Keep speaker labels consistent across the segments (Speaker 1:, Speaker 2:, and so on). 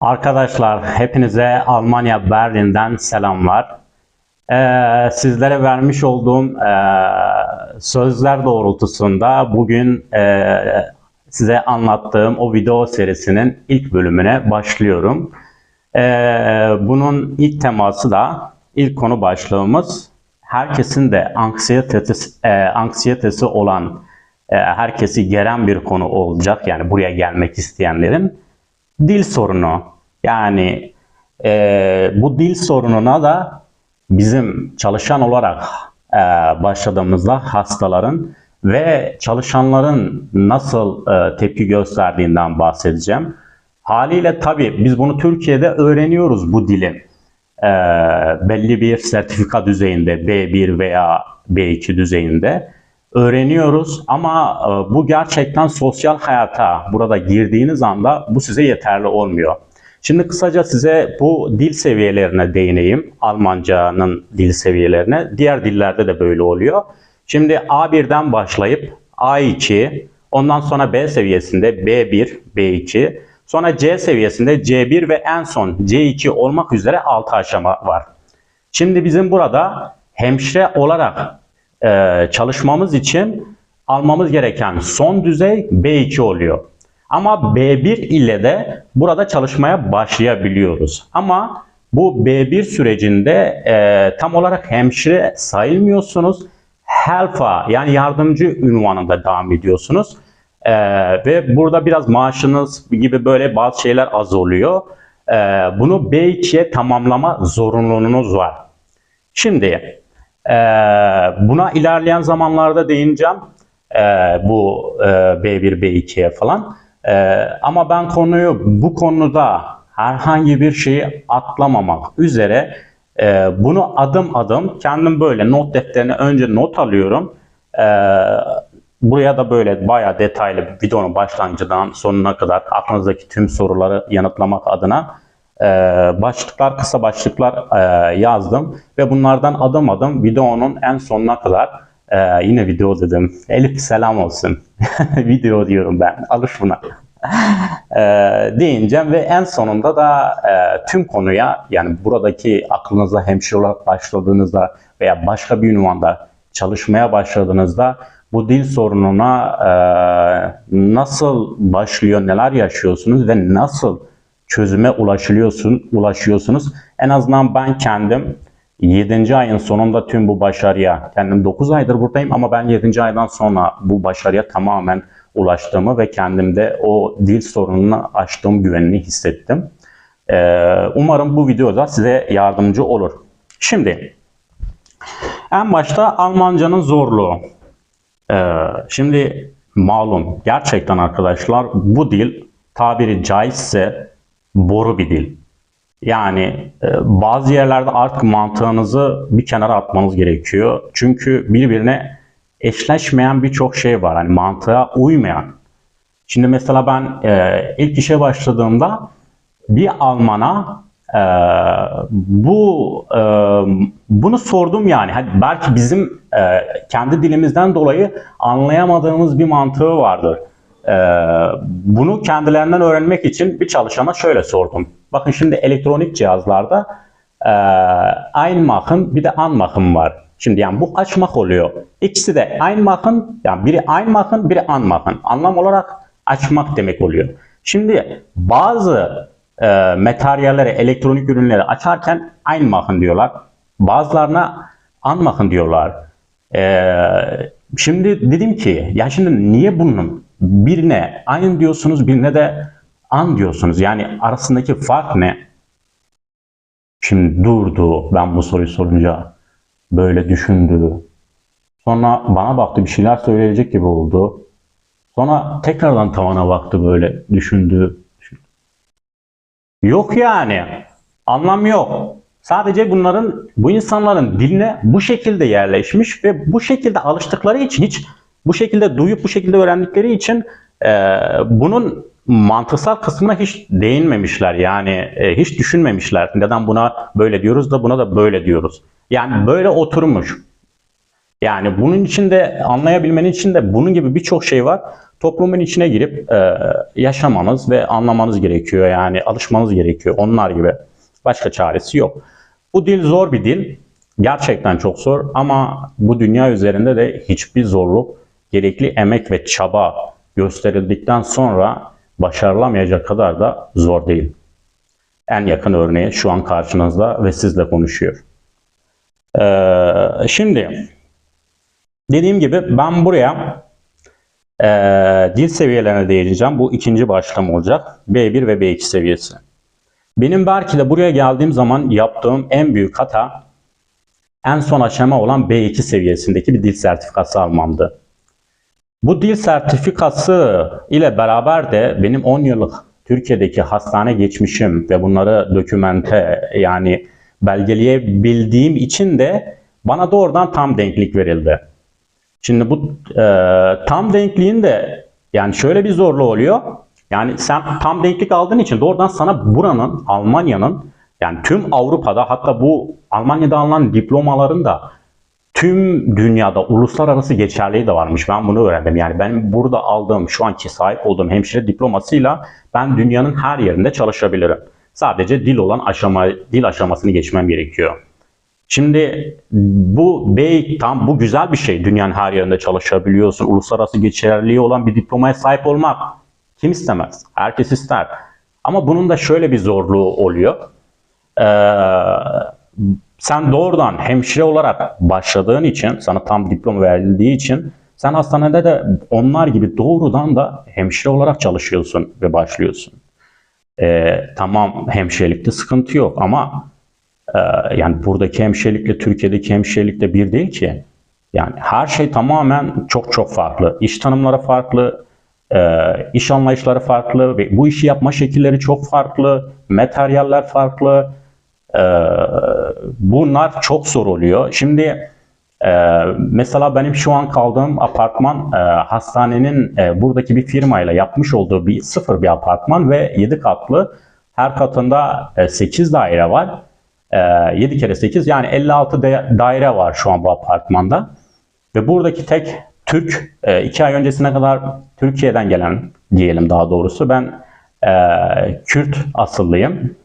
Speaker 1: Arkadaşlar hepinize Almanya Berlin'den selamlar. Ee, sizlere vermiş olduğum e, sözler doğrultusunda bugün e, size anlattığım o video serisinin ilk bölümüne başlıyorum. Ee, bunun ilk teması da ilk konu başlığımız herkesin de anksiyetesi, e, anksiyetesi olan e, herkesi geren bir konu olacak. Yani buraya gelmek isteyenlerin dil sorunu. Yani e, bu dil sorununa da bizim çalışan olarak e, başladığımızda hastaların ve çalışanların nasıl e, tepki gösterdiğinden bahsedeceğim. Haliyle tabii biz bunu Türkiye'de öğreniyoruz bu dili. E, belli bir sertifika düzeyinde B1 veya B2 düzeyinde öğreniyoruz ama e, bu gerçekten sosyal hayata burada girdiğiniz anda bu size yeterli olmuyor. Şimdi kısaca size bu dil seviyelerine değineyim. Almancanın dil seviyelerine. Diğer dillerde de böyle oluyor. Şimdi A1'den başlayıp A2, ondan sonra B seviyesinde B1, B2, sonra C seviyesinde C1 ve en son C2 olmak üzere 6 aşama var. Şimdi bizim burada hemşire olarak e, çalışmamız için almamız gereken son düzey B2 oluyor. Ama B1 ile de burada çalışmaya başlayabiliyoruz. Ama bu B1 sürecinde e, tam olarak hemşire sayılmıyorsunuz. Helfa yani yardımcı ünvanında devam ediyorsunuz. E, ve burada biraz maaşınız gibi böyle bazı şeyler az oluyor. E, bunu B2'ye tamamlama zorunluluğunuz var. Şimdi e, buna ilerleyen zamanlarda değineceğim. E, bu e, B1, B2'ye falan. Ee, ama ben konuyu bu konuda herhangi bir şeyi atlamamak üzere e, bunu adım adım kendim böyle not defterine önce not alıyorum. Ee, buraya da böyle bayağı detaylı videonun başlangıcından sonuna kadar aklınızdaki tüm soruları yanıtlamak adına e, başlıklar, kısa başlıklar e, yazdım ve bunlardan adım adım videonun en sonuna kadar ee, yine video dedim. Elif selam olsun. video diyorum ben. Alış buna. ee, deyineceğim ve en sonunda da e, tüm konuya yani buradaki aklınızda hemşire olarak başladığınızda veya başka bir ünvanda çalışmaya başladığınızda bu dil sorununa e, nasıl başlıyor, neler yaşıyorsunuz ve nasıl çözüme ulaşılıyorsun, ulaşıyorsunuz. En azından ben kendim 7. ayın sonunda tüm bu başarıya, kendim 9 aydır buradayım ama ben 7. aydan sonra bu başarıya tamamen ulaştığımı ve kendimde o dil sorununu aştığım güvenini hissettim. Ee, umarım bu videoda size yardımcı olur. Şimdi en başta Almancanın zorluğu. Ee, şimdi malum gerçekten arkadaşlar bu dil tabiri caizse boru bir dil. Yani e, bazı yerlerde artık mantığınızı bir kenara atmanız gerekiyor. Çünkü birbirine eşleşmeyen birçok şey var. Hani mantığa uymayan. Şimdi mesela ben e, ilk işe başladığımda bir Alman'a e, bu e, bunu sordum yani. Hadi belki bizim e, kendi dilimizden dolayı anlayamadığımız bir mantığı vardır. E, bunu kendilerinden öğrenmek için bir çalışana şöyle sordum. Bakın şimdi elektronik cihazlarda e, Einmach'ın bir de Anmach'ın var. Şimdi yani bu açmak oluyor. İkisi de Einmach'ın yani biri Einmach'ın biri Anmach'ın. Anlam olarak açmak demek oluyor. Şimdi bazı e, materyalleri, elektronik ürünleri açarken Einmach'ın diyorlar. Bazılarına Anmach'ın diyorlar. E, şimdi dedim ki ya şimdi niye bunun birine Ein diyorsunuz birine de an diyorsunuz. Yani arasındaki fark ne? Şimdi durdu ben bu soruyu sorunca. Böyle düşündü. Sonra bana baktı bir şeyler söyleyecek gibi oldu. Sonra tekrardan tavana baktı böyle düşündü. Yok yani. Anlam yok. Sadece bunların, bu insanların diline bu şekilde yerleşmiş ve bu şekilde alıştıkları için hiç bu şekilde duyup bu şekilde öğrendikleri için e, bunun mantıksal kısmına hiç değinmemişler. Yani e, hiç düşünmemişler. Neden buna böyle diyoruz da buna da böyle diyoruz. Yani böyle oturmuş. Yani bunun için de anlayabilmenin için de bunun gibi birçok şey var. toplumun içine girip e, yaşamanız ve anlamanız gerekiyor. Yani alışmanız gerekiyor onlar gibi. Başka çaresi yok. Bu dil zor bir dil. Gerçekten çok zor ama bu dünya üzerinde de hiçbir zorluk gerekli emek ve çaba gösterildikten sonra başarılamayacak kadar da zor değil. En yakın örneği şu an karşınızda ve sizle konuşuyor. Ee, şimdi dediğim gibi ben buraya e, dil seviyelerine değineceğim. Bu ikinci başlığım olacak. B1 ve B2 seviyesi. Benim belki de buraya geldiğim zaman yaptığım en büyük hata en son aşama olan B2 seviyesindeki bir dil sertifikası almamdı. Bu dil sertifikası ile beraber de benim 10 yıllık Türkiye'deki hastane geçmişim ve bunları dokümente yani belgeleyebildiğim için de bana doğrudan tam denklik verildi. Şimdi bu e, tam denkliğin de yani şöyle bir zorluğu oluyor. Yani sen tam denklik aldığın için doğrudan sana buranın, Almanya'nın yani tüm Avrupa'da hatta bu Almanya'da alınan diplomaların da tüm dünyada uluslararası geçerliği de varmış. Ben bunu öğrendim. Yani ben burada aldığım, şu anki sahip olduğum hemşire diplomasıyla ben dünyanın her yerinde çalışabilirim. Sadece dil olan aşama, dil aşamasını geçmem gerekiyor. Şimdi bu bey tam bu güzel bir şey. Dünyanın her yerinde çalışabiliyorsun. Uluslararası geçerliliği olan bir diplomaya sahip olmak kim istemez? Herkes ister. Ama bunun da şöyle bir zorluğu oluyor. Ee, sen doğrudan hemşire olarak başladığın için, sana tam diploma verildiği için sen hastanede de onlar gibi doğrudan da hemşire olarak çalışıyorsun ve başlıyorsun. Ee, tamam hemşirelikte sıkıntı yok ama e, yani buradaki hemşirelikle Türkiye'deki hemşirelikle bir değil ki. Yani her şey tamamen çok çok farklı. İş tanımları farklı, e, iş anlayışları farklı ve bu işi yapma şekilleri çok farklı, materyaller farklı. E, bunlar çok zor oluyor. Şimdi e, mesela benim şu an kaldığım apartman e, hastanenin e, buradaki bir firmayla yapmış olduğu bir sıfır bir apartman ve 7 katlı. Her katında e, 8 daire var. E, 7 kere 8 yani 56 de, daire var şu an bu apartmanda. Ve buradaki tek Türk, 2 ay öncesine kadar Türkiye'den gelen diyelim daha doğrusu. Ben e, Kürt asıllıyım.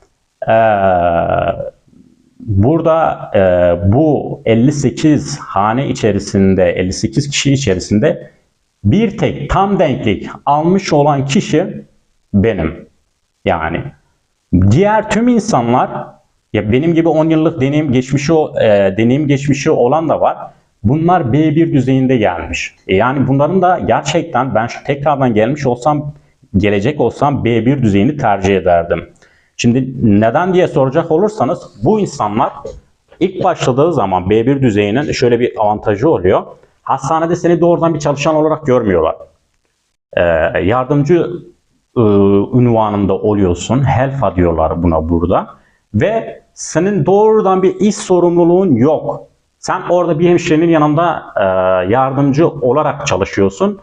Speaker 1: E, burada e, bu 58 hane içerisinde, 58 kişi içerisinde bir tek tam denklik almış olan kişi benim. Yani diğer tüm insanlar ya benim gibi 10 yıllık deneyim geçmişi e, deneyim geçmişi olan da var. Bunlar B1 düzeyinde gelmiş. E yani bunların da gerçekten ben şu tekrardan gelmiş olsam, gelecek olsam B1 düzeyini tercih ederdim. Şimdi neden diye soracak olursanız bu insanlar ilk başladığı zaman B1 düzeyinin şöyle bir avantajı oluyor. Hastanede seni doğrudan bir çalışan olarak görmüyorlar. Ee, yardımcı e, ünvanında oluyorsun. Helfa diyorlar buna burada. Ve senin doğrudan bir iş sorumluluğun yok. Sen orada bir hemşirenin yanında e, yardımcı olarak çalışıyorsun.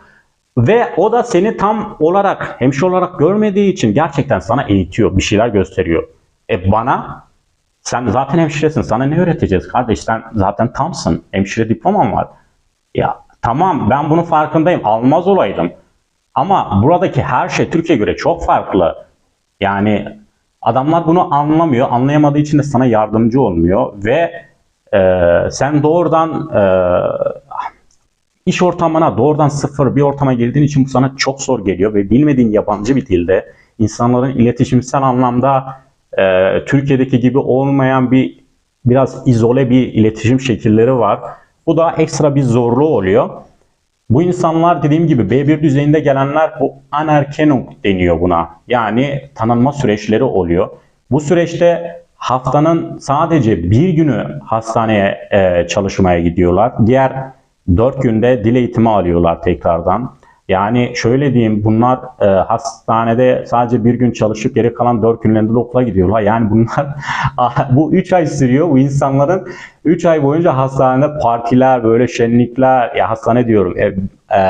Speaker 1: Ve o da seni tam olarak hemşire olarak görmediği için gerçekten sana eğitiyor, bir şeyler gösteriyor. E bana sen zaten hemşiresin, sana ne öğreteceğiz kardeş? Sen zaten tamsın, hemşire diploman var. Ya tamam ben bunun farkındayım, almaz olaydım. Ama buradaki her şey Türkiye göre çok farklı. Yani adamlar bunu anlamıyor, anlayamadığı için de sana yardımcı olmuyor ve e, sen doğrudan e, iş ortamına doğrudan sıfır bir ortama girdiğin için bu sana çok zor geliyor ve bilmediğin yabancı bir dilde insanların iletişimsel anlamda e, Türkiye'deki gibi olmayan bir biraz izole bir iletişim şekilleri var. Bu da ekstra bir zorluğu oluyor. Bu insanlar dediğim gibi B1 düzeyinde gelenler bu anerkenung deniyor buna. Yani tanınma süreçleri oluyor. Bu süreçte haftanın sadece bir günü hastaneye e, çalışmaya gidiyorlar. Diğer dört günde dil eğitimi alıyorlar tekrardan. Yani şöyle diyeyim bunlar e, hastanede sadece bir gün çalışıp geri kalan dört günlerinde de okula gidiyorlar. Yani bunlar bu üç ay sürüyor. Bu insanların üç ay boyunca hastanede partiler böyle şenlikler ya hastane diyorum e, e,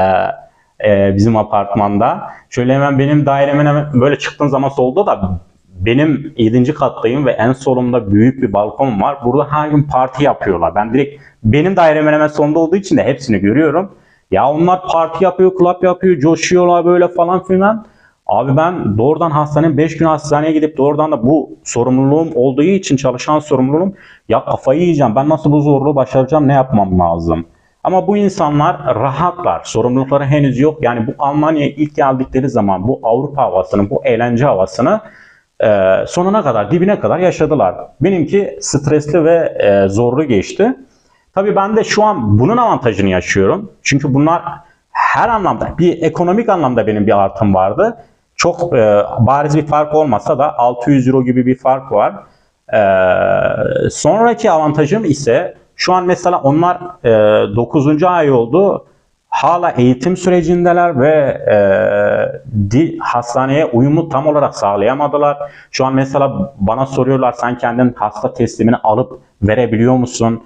Speaker 1: e, bizim apartmanda. Şöyle hemen benim dairemin hemen böyle çıktığın zaman solda da benim 7. kattayım ve en solumda büyük bir balkon var. Burada her gün parti yapıyorlar. Ben direkt benim dairemin hemen sonunda olduğu için de hepsini görüyorum. Ya onlar parti yapıyor, club yapıyor, coşuyorlar böyle falan filan. Abi ben doğrudan hastaneye 5 gün hastaneye gidip doğrudan da bu sorumluluğum olduğu için çalışan sorumluluğum ya kafayı yiyeceğim. Ben nasıl bu zorluğu başaracağım? Ne yapmam lazım? Ama bu insanlar rahatlar. Sorumlulukları henüz yok. Yani bu Almanya'ya ilk geldikleri zaman bu Avrupa havasını, bu eğlence havasını e, sonuna kadar, dibine kadar yaşadılar. Benimki stresli ve e, zorlu geçti. Tabii ben de şu an bunun avantajını yaşıyorum. Çünkü bunlar her anlamda, bir ekonomik anlamda benim bir artım vardı. Çok e, bariz bir fark olmasa da 600 euro gibi bir fark var. E, sonraki avantajım ise şu an mesela onlar e, 9. ay oldu. Hala eğitim sürecindeler ve e, di, hastaneye uyumu tam olarak sağlayamadılar. Şu an mesela bana soruyorlar sen kendin hasta teslimini alıp verebiliyor musun?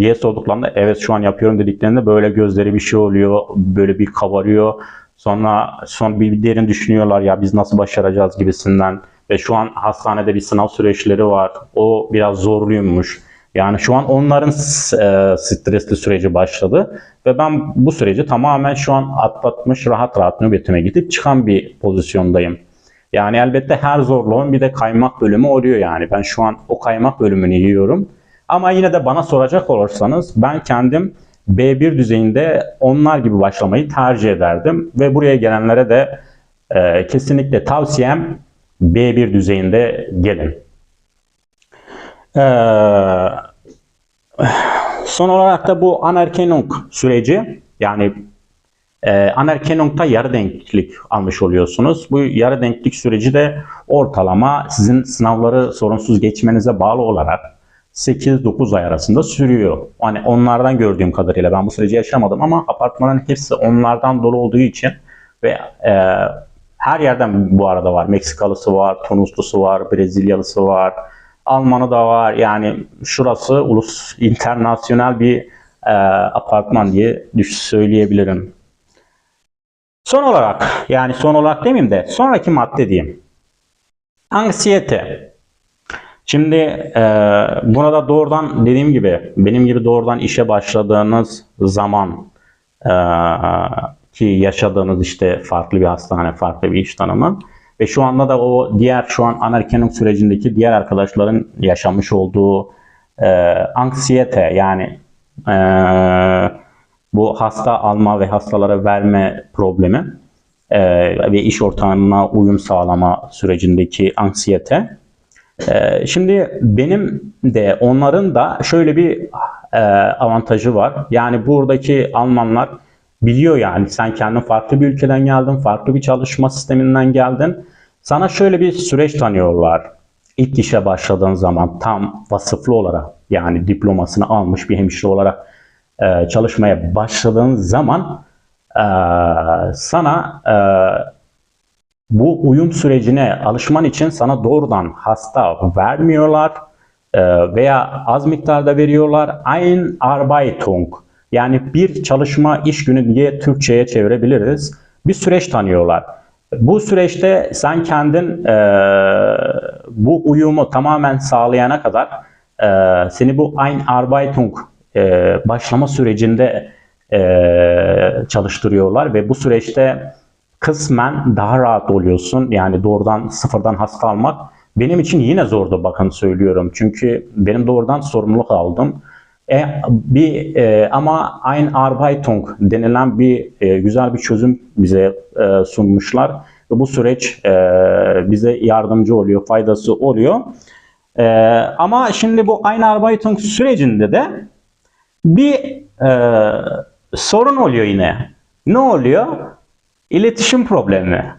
Speaker 1: diye sorduklarında evet şu an yapıyorum dediklerinde böyle gözleri bir şey oluyor, böyle bir kabarıyor. Sonra son bir derin düşünüyorlar ya biz nasıl başaracağız gibisinden. Ve şu an hastanede bir sınav süreçleri var. O biraz zorluymuş. Yani şu an onların e, stresli süreci başladı. Ve ben bu süreci tamamen şu an atlatmış, rahat rahat nöbetime gidip çıkan bir pozisyondayım. Yani elbette her zorluğun bir de kaymak bölümü oluyor yani. Ben şu an o kaymak bölümünü yiyorum. Ama yine de bana soracak olursanız ben kendim B1 düzeyinde onlar gibi başlamayı tercih ederdim. Ve buraya gelenlere de e, kesinlikle tavsiyem B1 düzeyinde gelin. Ee, son olarak da bu Anerkennung süreci yani e, Anerkennung'da yarı denklik almış oluyorsunuz. Bu yarı denklik süreci de ortalama sizin sınavları sorunsuz geçmenize bağlı olarak 8-9 ay arasında sürüyor. Hani onlardan gördüğüm kadarıyla ben bu süreci yaşamadım ama apartmanın hepsi onlardan dolu olduğu için ve e, her yerden bu arada var. Meksikalısı var, Tunuslusu var, Brezilyalısı var, Almanı da var. Yani şurası ulus internasyonel bir e, apartman diye söyleyebilirim. Son olarak yani son olarak demeyeyim de sonraki madde diyeyim. Anksiyete. Şimdi e, buna da doğrudan dediğim gibi benim gibi doğrudan işe başladığınız zaman e, ki yaşadığınız işte farklı bir hastane, farklı bir iş tanımı ve şu anda da o diğer şu an Amerikan'ın sürecindeki diğer arkadaşların yaşamış olduğu e, anksiyete yani e, bu hasta alma ve hastalara verme problemi e, ve iş ortamına uyum sağlama sürecindeki anksiyete ee, şimdi benim de onların da şöyle bir e, avantajı var. Yani buradaki Almanlar biliyor yani sen kendin farklı bir ülkeden geldin, farklı bir çalışma sisteminden geldin. Sana şöyle bir süreç tanıyorlar. İlk işe başladığın zaman tam vasıflı olarak yani diplomasını almış bir hemşire olarak e, çalışmaya başladığın zaman e, sana e, bu uyum sürecine alışman için sana doğrudan hasta vermiyorlar e, veya az miktarda veriyorlar. Ein Arbeitung yani bir çalışma iş günü diye Türkçe'ye çevirebiliriz. Bir süreç tanıyorlar. Bu süreçte sen kendin e, bu uyumu tamamen sağlayana kadar e, seni bu Ein Arbeitung e, başlama sürecinde e, çalıştırıyorlar ve bu süreçte kısmen daha rahat oluyorsun. Yani doğrudan sıfırdan hasta almak benim için yine zordu bakın söylüyorum. Çünkü benim doğrudan sorumluluk aldım. E, bir e, ama Ein Arbeitung denilen bir e, güzel bir çözüm bize e, sunmuşlar ve bu süreç e, bize yardımcı oluyor, faydası oluyor. E, ama şimdi bu Ein Arbeitung sürecinde de bir e, sorun oluyor yine. Ne oluyor? İletişim problemi.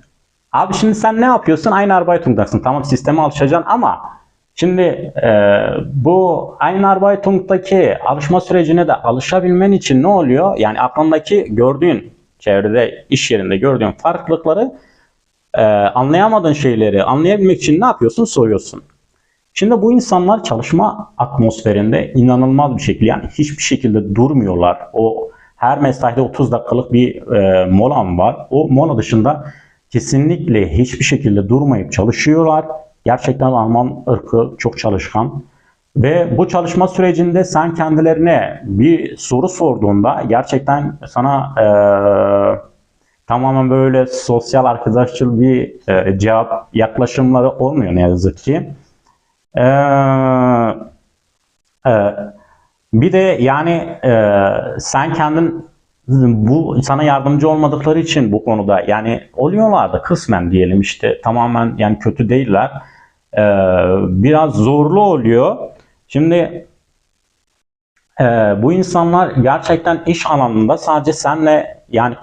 Speaker 1: Abi şimdi sen ne yapıyorsun? Aynı Arbeitung'dasın. Tamam sisteme alışacaksın ama şimdi e, bu aynı Arbeitung'daki alışma sürecine de alışabilmen için ne oluyor? Yani aklındaki gördüğün çevrede, iş yerinde gördüğün farklılıkları e, anlayamadığın şeyleri anlayabilmek için ne yapıyorsun? Soruyorsun. Şimdi bu insanlar çalışma atmosferinde inanılmaz bir şekilde yani hiçbir şekilde durmuyorlar. O her mesaide 30 dakikalık bir e, molam var. O mola dışında kesinlikle hiçbir şekilde durmayıp çalışıyorlar. Gerçekten Alman ırkı çok çalışkan Ve bu çalışma sürecinde sen kendilerine bir soru sorduğunda gerçekten sana e, tamamen böyle sosyal arkadaşçıl bir e, cevap yaklaşımları olmuyor ne yazık ki. E, e, bir de yani e, sen kendin bu sana yardımcı olmadıkları için bu konuda yani oluyorlar da kısmen diyelim işte tamamen yani kötü değiller. E, biraz zorlu oluyor. Şimdi e, bu insanlar gerçekten iş alanında sadece senle yani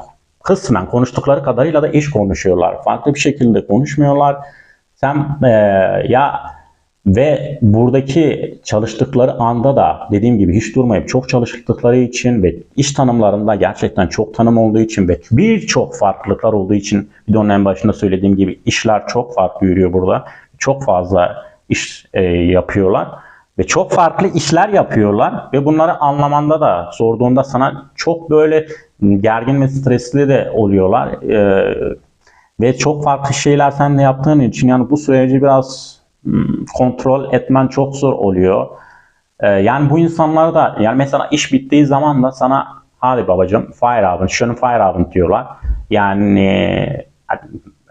Speaker 1: kısmen konuştukları kadarıyla da iş konuşuyorlar. Farklı bir şekilde konuşmuyorlar. Sen e, ya ve buradaki çalıştıkları anda da dediğim gibi hiç durmayıp çok çalıştıkları için ve iş tanımlarında gerçekten çok tanım olduğu için ve birçok farklılıklar olduğu için bir de onun en başında söylediğim gibi işler çok farklı yürüyor burada. Çok fazla iş e, yapıyorlar ve çok farklı işler yapıyorlar ve bunları anlamanda da sorduğunda sana çok böyle gergin ve stresli de oluyorlar. E, ve çok farklı şeyler sen de yaptığın için yani bu süreci biraz Hmm, kontrol etmen çok zor oluyor. Ee, yani bu insanlar da yani mesela iş bittiği zaman da sana hadi babacım fire abin, şunu fire abin diyorlar. Yani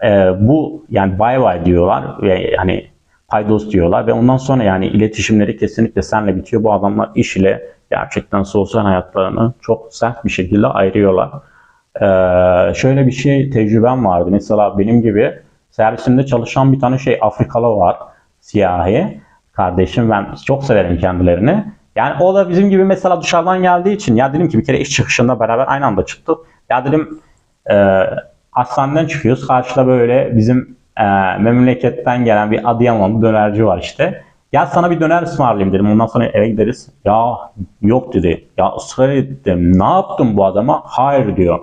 Speaker 1: e, bu yani bay bay diyorlar ve hani paydos diyorlar ve ondan sonra yani iletişimleri kesinlikle senle bitiyor. Bu adamlar iş ile gerçekten sosyal hayatlarını çok sert bir şekilde ayırıyorlar. Ee, şöyle bir şey tecrübem vardı. Mesela benim gibi servisimde çalışan bir tane şey Afrikalı var siyahi kardeşim. Ben çok severim kendilerini. Yani o da bizim gibi mesela dışarıdan geldiği için ya dedim ki bir kere iş çıkışında beraber aynı anda çıktık. Ya dedim e, hastaneden çıkıyoruz. Karşıda böyle bizim e, memleketten gelen bir Adıyamanlı dönerci var işte. Ya sana bir döner ısmarlayayım dedim. Ondan sonra eve gideriz. Ya yok dedi. Ya ısrar ettim. Ne yaptım bu adama? Hayır diyor.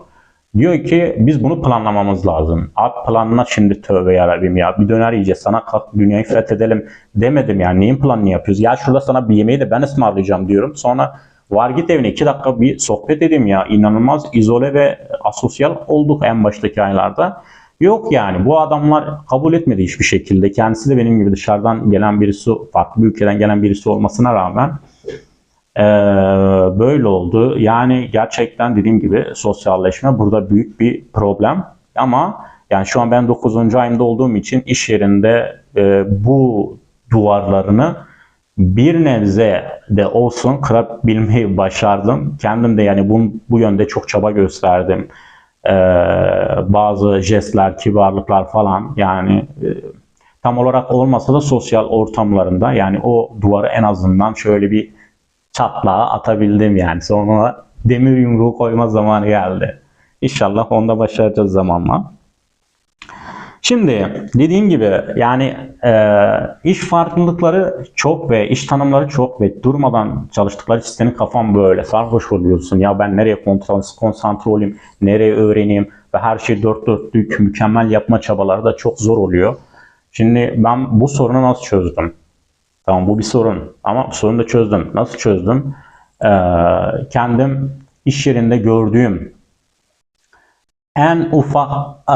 Speaker 1: Diyor ki biz bunu planlamamız lazım. Abi planla şimdi tövbe yarabbim ya. Bir döner yiyeceğiz sana kalk dünyayı fethedelim demedim yani. Neyin planını yapıyoruz? Ya şurada sana bir yemeği de ben ısmarlayacağım diyorum. Sonra var git evine iki dakika bir sohbet edeyim ya. İnanılmaz izole ve asosyal olduk en baştaki aylarda. Yok yani bu adamlar kabul etmedi hiçbir şekilde. Kendisi de benim gibi dışarıdan gelen birisi, farklı bir ülkeden gelen birisi olmasına rağmen ee, böyle oldu. Yani gerçekten dediğim gibi sosyalleşme burada büyük bir problem. Ama yani şu an ben 9. ayımda olduğum için iş yerinde e, bu duvarlarını bir nebze de olsun kırabilmeyi başardım. Kendim de yani bu, bu yönde çok çaba gösterdim. Ee, bazı jestler, kibarlıklar falan yani e, tam olarak olmasa da sosyal ortamlarında yani o duvarı en azından şöyle bir çatlağı atabildim yani. Sonra demir yumruğu koyma zamanı geldi. İnşallah onda başaracağız zamanla. Şimdi dediğim gibi yani e, iş farklılıkları çok ve iş tanımları çok ve durmadan çalıştıkları için senin kafan böyle sarhoş oluyorsun. Ya ben nereye konsantre olayım, nereye öğreneyim ve her şey dört dörtlük mükemmel yapma çabaları da çok zor oluyor. Şimdi ben bu sorunu nasıl çözdüm? Tamam bu bir sorun ama sorunu da çözdüm. Nasıl çözdüm? Ee, kendim iş yerinde gördüğüm en ufak e,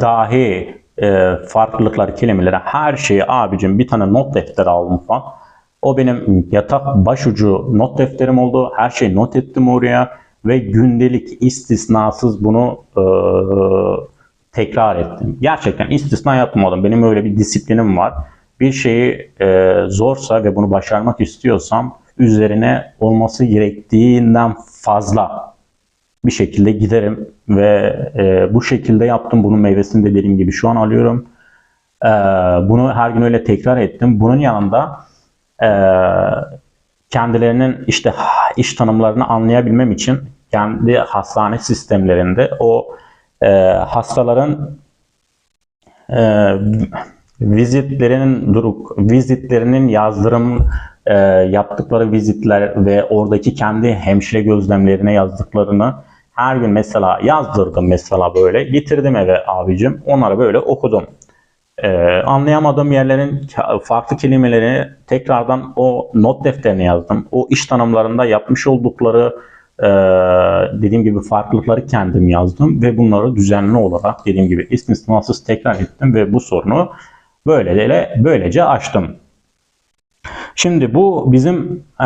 Speaker 1: dahi e, farklılıklar, kelimeleri, her şeyi abicim bir tane not defteri aldım falan. O benim yatak başucu not defterim oldu. Her şeyi not ettim oraya ve gündelik istisnasız bunu e, tekrar ettim. Gerçekten istisna yapmadım. Benim öyle bir disiplinim var bir şeyi e, zorsa ve bunu başarmak istiyorsam üzerine olması gerektiğinden fazla bir şekilde giderim ve e, bu şekilde yaptım. Bunun meyvesini de dediğim gibi şu an alıyorum. E, bunu her gün öyle tekrar ettim. Bunun yanında e, kendilerinin işte iş tanımlarını anlayabilmem için kendi hastane sistemlerinde o e, hastaların e, vizitlerinin duruk, vizitlerinin yazdırım e, yaptıkları vizitler ve oradaki kendi hemşire gözlemlerine yazdıklarını her gün mesela yazdırdım mesela böyle getirdim eve abicim onları böyle okudum. Ee, anlayamadığım yerlerin farklı kelimeleri tekrardan o not defterine yazdım. O iş tanımlarında yapmış oldukları e, dediğim gibi farklılıkları kendim yazdım ve bunları düzenli olarak dediğim gibi istisnasız tekrar ettim ve bu sorunu Böylece, böylece açtım. Şimdi bu bizim e,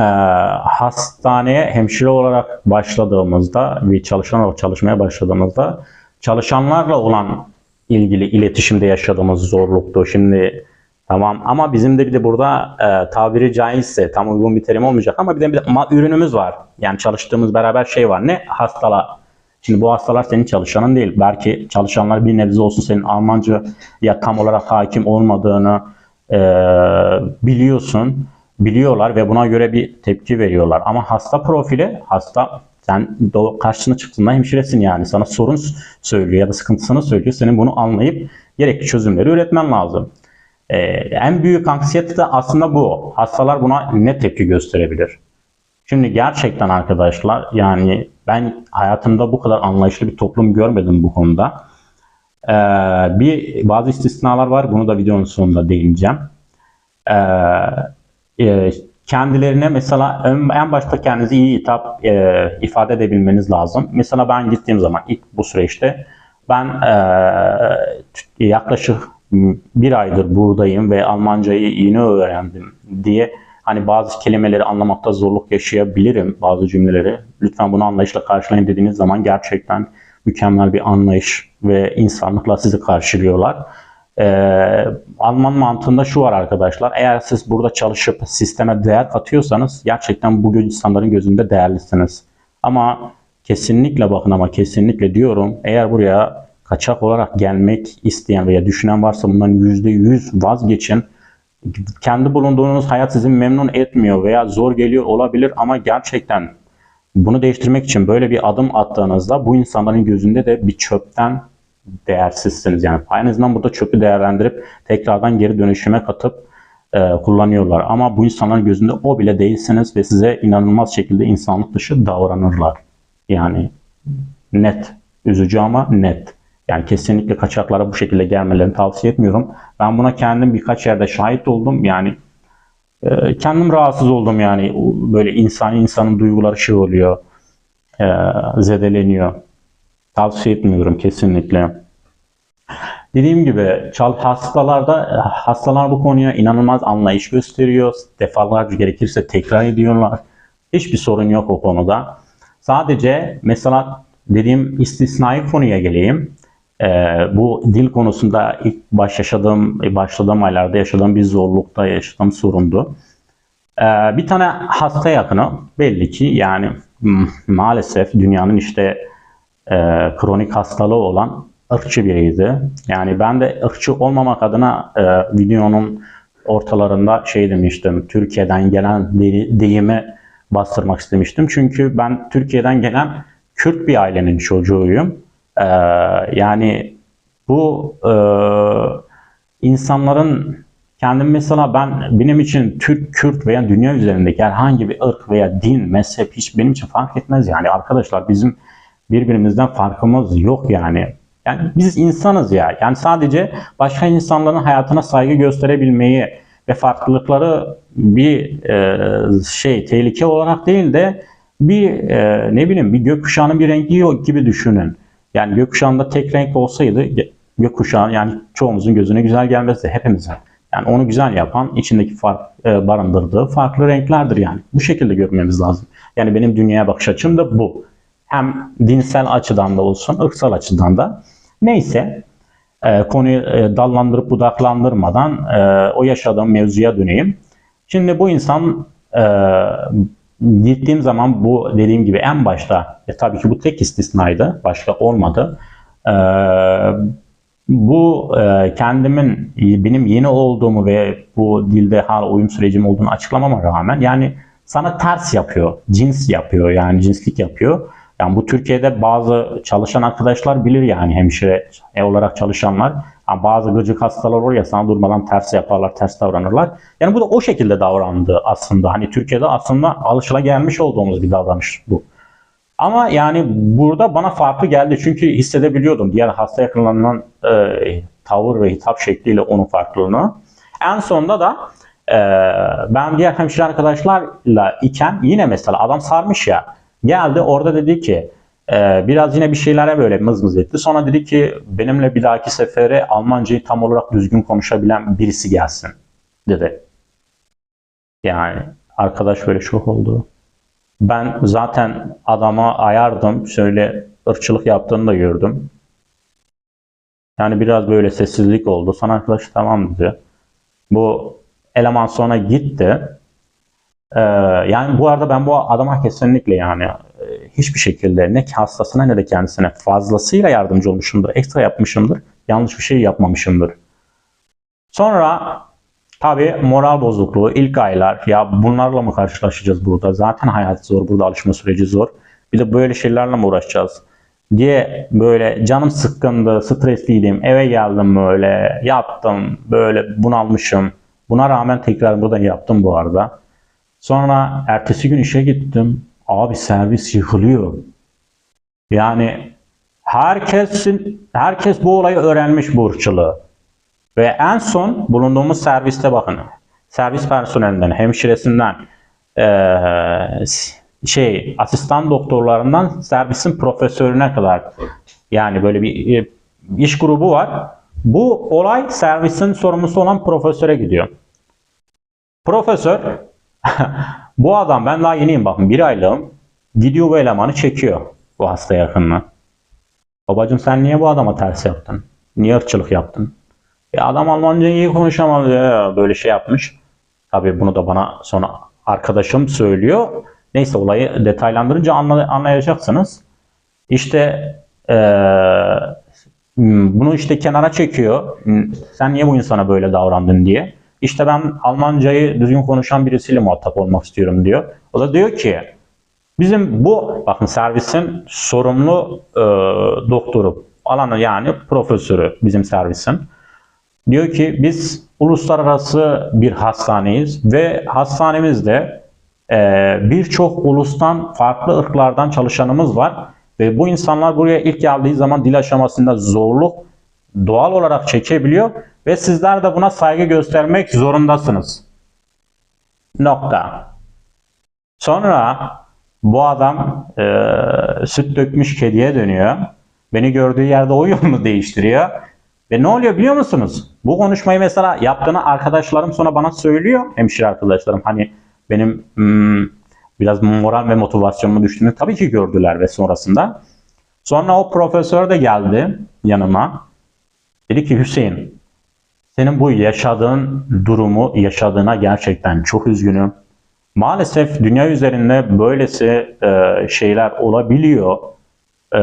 Speaker 1: hastaneye hemşire olarak başladığımızda ve çalışan olarak çalışmaya başladığımızda çalışanlarla olan ilgili iletişimde yaşadığımız zorluktu. Şimdi tamam ama bizim de bir de burada e, tabiri caizse tam uygun bir terim olmayacak ama bir de bir de ma- ürünümüz var. Yani çalıştığımız beraber şey var. Ne? Hastala. Şimdi bu hastalar senin çalışanın değil. Belki çalışanlar bir nebze olsun senin Almanca ya tam olarak hakim olmadığını e, biliyorsun, biliyorlar ve buna göre bir tepki veriyorlar. Ama hasta profili, hasta sen do- karşısına çıktığında hemşiresin yani sana sorun söylüyor ya da sıkıntısını söylüyor. Senin bunu anlayıp gerekli çözümleri üretmen lazım. E, en büyük anksiyete de aslında bu. Hastalar buna ne tepki gösterebilir? Şimdi gerçekten arkadaşlar yani ben hayatımda bu kadar anlayışlı bir toplum görmedim bu konuda. Ee, bir bazı istisnalar var. Bunu da videonun sonunda değineceğim. Ee, e, kendilerine mesela en, başta kendinizi iyi hitap e, ifade edebilmeniz lazım. Mesela ben gittiğim zaman ilk bu süreçte ben e, yaklaşık bir aydır buradayım ve Almancayı yeni öğrendim diye hani bazı kelimeleri anlamakta zorluk yaşayabilirim bazı cümleleri. Lütfen bunu anlayışla karşılayın dediğiniz zaman gerçekten mükemmel bir anlayış ve insanlıkla sizi karşılıyorlar. Ee, Alman mantığında şu var arkadaşlar. Eğer siz burada çalışıp sisteme değer katıyorsanız gerçekten bu insanların gözünde değerlisiniz. Ama kesinlikle bakın ama kesinlikle diyorum eğer buraya kaçak olarak gelmek isteyen veya düşünen varsa bundan %100 vazgeçin. Kendi bulunduğunuz hayat sizi memnun etmiyor veya zor geliyor olabilir ama gerçekten bunu değiştirmek için böyle bir adım attığınızda bu insanların gözünde de bir çöpten değersizsiniz. Yani en azından burada çöpü değerlendirip tekrardan geri dönüşüme katıp e, kullanıyorlar. Ama bu insanların gözünde o bile değilsiniz ve size inanılmaz şekilde insanlık dışı davranırlar. Yani net. Üzücü ama net. Yani kesinlikle kaçaklara bu şekilde gelmelerini tavsiye etmiyorum. Ben buna kendim birkaç yerde şahit oldum. Yani e, kendim rahatsız oldum yani. Böyle insani insanın duyguları şey oluyor. e, zedeleniyor. Tavsiye etmiyorum kesinlikle. Dediğim gibi çal hastalarda hastalar bu konuya inanılmaz anlayış gösteriyor. Defalarca gerekirse tekrar ediyorlar. Hiçbir sorun yok o konuda. Sadece mesela dediğim istisnai konuya geleyim. Ee, bu dil konusunda ilk baş yaşadığım, başladığım aylarda yaşadığım bir zorlukta yaşadığım sorundu. Ee, bir tane hasta yakını belli ki yani m- maalesef dünyanın işte e, kronik hastalığı olan ırkçı biriydi. Yani ben de ırkçı olmamak adına e, videonun ortalarında şey demiştim. Türkiye'den gelen de- deyimi bastırmak istemiştim. Çünkü ben Türkiye'den gelen Kürt bir ailenin çocuğuyum. E, yani bu e, insanların kendim mesela ben benim için Türk, Kürt veya dünya üzerindeki herhangi bir ırk veya din, mezhep hiç benim için fark etmez yani arkadaşlar bizim birbirimizden farkımız yok yani. Yani biz insanız ya. Yani sadece başka insanların hayatına saygı gösterebilmeyi ve farklılıkları bir e, şey tehlike olarak değil de bir e, ne bileyim bir gökkuşağının bir rengi yok gibi düşünün. Yani gökkuşağında tek renk olsaydı gökkuşağı yani çoğumuzun gözüne güzel gelmezdi hepimizin. Yani onu güzel yapan içindeki fark e, barındırdığı farklı renklerdir yani. Bu şekilde görmemiz lazım. Yani benim dünyaya bakış açım da bu. Hem dinsel açıdan da olsun, ırksal açıdan da. Neyse, e, konuyu e, dallandırıp budaklandırmadan e, o yaşadığım mevzuya döneyim. Şimdi bu insan e, gittiğim zaman bu dediğim gibi en başta, e, tabii ki bu tek istisnaydı, başka olmadı. E, bu e, kendimin benim yeni olduğumu ve bu dilde hala uyum sürecim olduğunu açıklamama rağmen yani sana ters yapıyor, cins yapıyor yani cinslik yapıyor. Yani bu Türkiye'de bazı çalışan arkadaşlar bilir yani hemşire olarak çalışanlar. Yani bazı gıcık hastalar olur ya sana durmadan ters yaparlar, ters davranırlar. Yani bu da o şekilde davrandı aslında. Hani Türkiye'de aslında alışılagelmiş olduğumuz bir davranış bu. Ama yani burada bana farklı geldi çünkü hissedebiliyordum diğer hasta yakınlarından e, tavır ve hitap şekliyle onun farklılığını. En sonunda da e, ben diğer hemşire arkadaşlarla iken yine mesela adam sarmış ya geldi orada dedi ki e, biraz yine bir şeylere böyle mız mız etti. Sonra dedi ki benimle bir dahaki sefere Almancayı tam olarak düzgün konuşabilen birisi gelsin dedi. Yani arkadaş böyle şok oldu. Ben zaten adama ayardım. Şöyle ırkçılık yaptığını da gördüm. Yani biraz böyle sessizlik oldu. Sonra arkadaş tamam dedi. Bu eleman sonra gitti. Ee, yani bu arada ben bu adama kesinlikle yani e, hiçbir şekilde ne hastasına ne de kendisine fazlasıyla yardımcı olmuşumdur. Ekstra yapmışımdır. Yanlış bir şey yapmamışımdır. Sonra tabii moral bozukluğu ilk aylar ya bunlarla mı karşılaşacağız burada? Zaten hayat zor, burada alışma süreci zor. Bir de böyle şeylerle mi uğraşacağız? diye böyle canım sıkkındı, stresliydim. Eve geldim böyle, yattım, böyle bunalmışım. Buna rağmen tekrar burada yaptım bu arada. Sonra ertesi gün işe gittim. Abi servis yıkılıyor. Yani herkesin herkes bu olayı öğrenmiş ırkçılığı. Ve en son bulunduğumuz serviste bakın. Servis personelinden, hemşiresinden, eee, şey asistan doktorlarından servisin profesörüne kadar yani böyle bir e, iş grubu var. Bu olay servisin sorumlusu olan profesöre gidiyor. Profesör bu adam ben daha yeniyim bakın bir aylığım gidiyor bu elemanı çekiyor bu hasta yakınına. Babacım sen niye bu adama ters yaptın? Niye ırkçılık yaptın? E adam Almanca iyi konuşamadı ya, böyle şey yapmış. Tabii bunu da bana sonra arkadaşım söylüyor. Neyse olayı detaylandırınca anla, anlayacaksınız. İşte eee, bunu işte kenara çekiyor. Sen niye bu insana böyle davrandın diye. İşte ben Almancayı düzgün konuşan birisiyle muhatap olmak istiyorum diyor. O da diyor ki bizim bu bakın servisin sorumlu e, doktoru alanı yani profesörü bizim servisin. Diyor ki biz uluslararası bir hastaneyiz ve hastanemizde ee, birçok ulustan farklı ırklardan çalışanımız var ve bu insanlar buraya ilk geldiği zaman dil aşamasında zorluk doğal olarak çekebiliyor ve sizler de buna saygı göstermek zorundasınız. Nokta. Sonra bu adam e, süt dökmüş kediye dönüyor. Beni gördüğü yerde o yolunu değiştiriyor. Ve ne oluyor biliyor musunuz? Bu konuşmayı mesela yaptığını arkadaşlarım sonra bana söylüyor. Hemşire arkadaşlarım hani benim hmm, biraz moral ve motivasyonumu düştüğünü tabii ki gördüler ve sonrasında. Sonra o profesör de geldi yanıma. Dedi ki Hüseyin senin bu yaşadığın durumu yaşadığına gerçekten çok üzgünüm. Maalesef dünya üzerinde böylesi e, şeyler olabiliyor. E,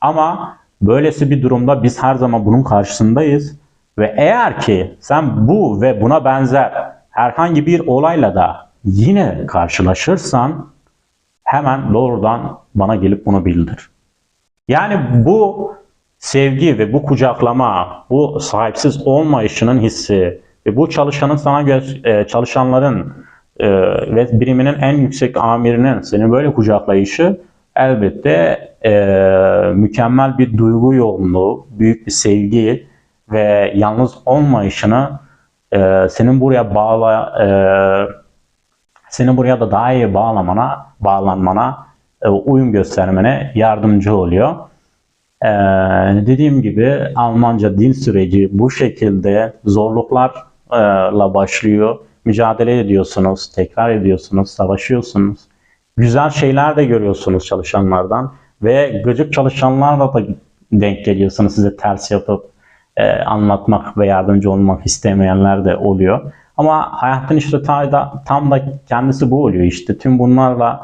Speaker 1: ama böylesi bir durumda biz her zaman bunun karşısındayız. Ve eğer ki sen bu ve buna benzer herhangi bir olayla da yine karşılaşırsan hemen doğrudan bana gelip bunu bildir. Yani bu sevgi ve bu kucaklama, bu sahipsiz olmayışının hissi ve bu çalışanın sana göz, e, çalışanların e, ve biriminin en yüksek amirinin seni böyle kucaklayışı elbette e, mükemmel bir duygu yoğunluğu, büyük bir sevgi ve yalnız olmayışını e, senin buraya bağla e, senin buraya da daha iyi bağlamana, bağlanmana, e, uyum göstermene yardımcı oluyor. E, dediğim gibi Almanca dil süreci bu şekilde zorluklarla başlıyor. Mücadele ediyorsunuz, tekrar ediyorsunuz, savaşıyorsunuz. Güzel şeyler de görüyorsunuz çalışanlardan ve gıcık çalışanlarla da denk geliyorsunuz size ters yapıp e, anlatmak ve yardımcı olmak istemeyenler de oluyor. Ama hayatın işte da, tam da kendisi bu oluyor işte. Tüm bunlarla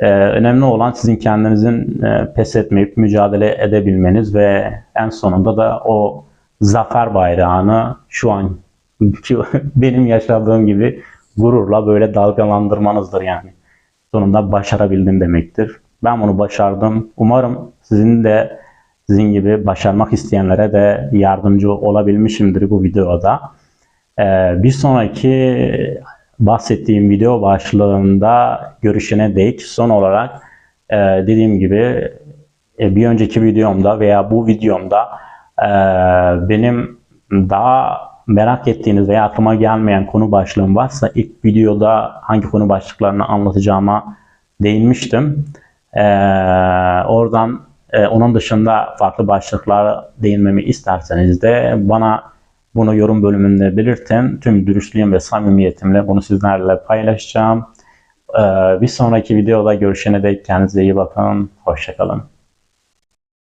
Speaker 1: e, önemli olan sizin kendinizin e, pes etmeyip mücadele edebilmeniz ve en sonunda da o zafer bayrağını şu an benim yaşadığım gibi gururla böyle dalgalandırmanızdır yani. Sonunda başarabildim demektir. Ben bunu başardım. Umarım sizin de sizin gibi başarmak isteyenlere de yardımcı olabilmişimdir bu videoda. Ee, bir sonraki bahsettiğim video başlığında görüşene dek son olarak e, dediğim gibi e, bir önceki videomda veya bu videomda e, benim daha merak ettiğiniz veya aklıma gelmeyen konu başlığım varsa ilk videoda hangi konu başlıklarını anlatacağıma değinmiştim. Ee, oradan e, onun dışında farklı başlıklara değinmemi isterseniz de bana Bunu yorum bölümünde belirtin. Tüm dürüstlüğüm ve samimiyetimle bunu sizlerle paylaşacağım. Ee, bir sonraki videoda görüşene dek kendinize iyi bakın. Hoşçakalın.